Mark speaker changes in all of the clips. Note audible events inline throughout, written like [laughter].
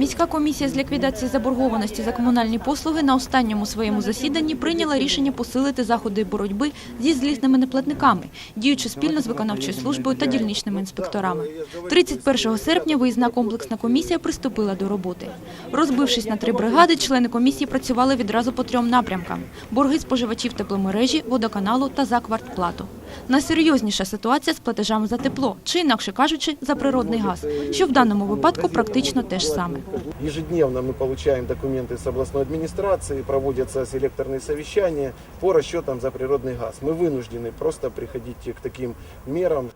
Speaker 1: Міська комісія з ліквідації заборгованості за комунальні послуги на останньому своєму засіданні прийняла рішення посилити заходи боротьби зі злісними неплатниками, діючи спільно з виконавчою службою та дільничними інспекторами. 31 серпня виїзна комплексна комісія приступила до роботи. Розбившись на три бригади, члени комісії працювали відразу по трьом напрямкам: борги споживачів тепломережі, водоканалу та за квартплату. Найсерйозніша ситуація з платежами за тепло, чи інакше кажучи, за природний газ, що в даному випадку практично те ж саме.
Speaker 2: Ежедневно мы получаем документы с областной администрации, проводятся селекторные совещания по расчетам за природный газ. Мы вынуждены просто приходить к таким мерам.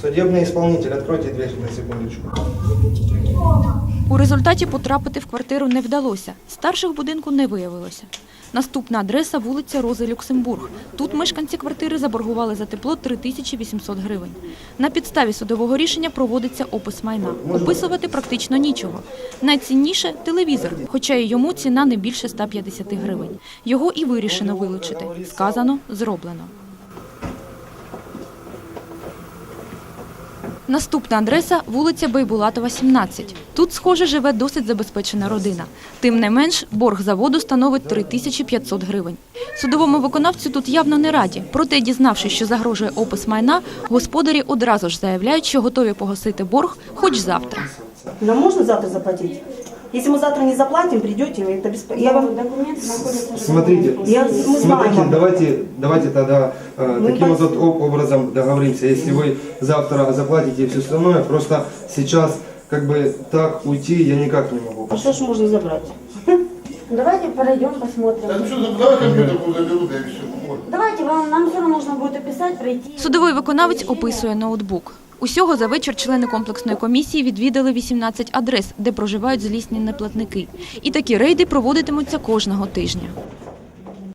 Speaker 3: Судебный исполнитель, откройте дверь на секундочку.
Speaker 1: У результаті потрапити в квартиру не вдалося. Старших будинку не виявилося. Наступна адреса вулиця Рози Люксембург. Тут мешканці квартири заборгували за тепло 3800 гривень. На підставі судового рішення проводиться опис майна. Описувати практично нічого. Найцінніше – телевізор, хоча і йому ціна не більше 150 гривень. Його і вирішено вилучити. Сказано – зроблено. Наступна адреса – вулиця Байбулатова, 17. Тут, схоже, живе досить забезпечена родина. Тим не менш, борг за воду становить 3500 гривень. Судовому виконавцю тут явно не раді. Проте, дізнавшись, що загрожує опис майна, господарі одразу ж заявляють, що готові погасити борг хоч завтра.
Speaker 4: Нам можна завтра заплатить? Если мы завтра не заплатим, придете, это бесп... Я вам...
Speaker 3: Смотрите,
Speaker 4: Я, мы
Speaker 3: смотрите,
Speaker 4: знаем.
Speaker 3: давайте, давайте тогда э,
Speaker 4: Мы
Speaker 3: таким
Speaker 4: пос-
Speaker 3: вот об- образом договоримся. Если вы завтра заплатите и все остальное, просто сейчас как бы так уйти я никак не могу.
Speaker 4: А что ж можно забрать? [laughs]
Speaker 5: Давайте пройдем, посмотрим.
Speaker 6: Да что, давай компьютер заберу, да и все.
Speaker 5: Давайте, вам, нам все равно нужно будет описать, пройти.
Speaker 1: Судовий виконавець описує ноутбук. Усього за вечір члени комплексної комісії відвідали 18 адрес, де проживають злісні неплатники. І такі рейди проводитимуться кожного тижня.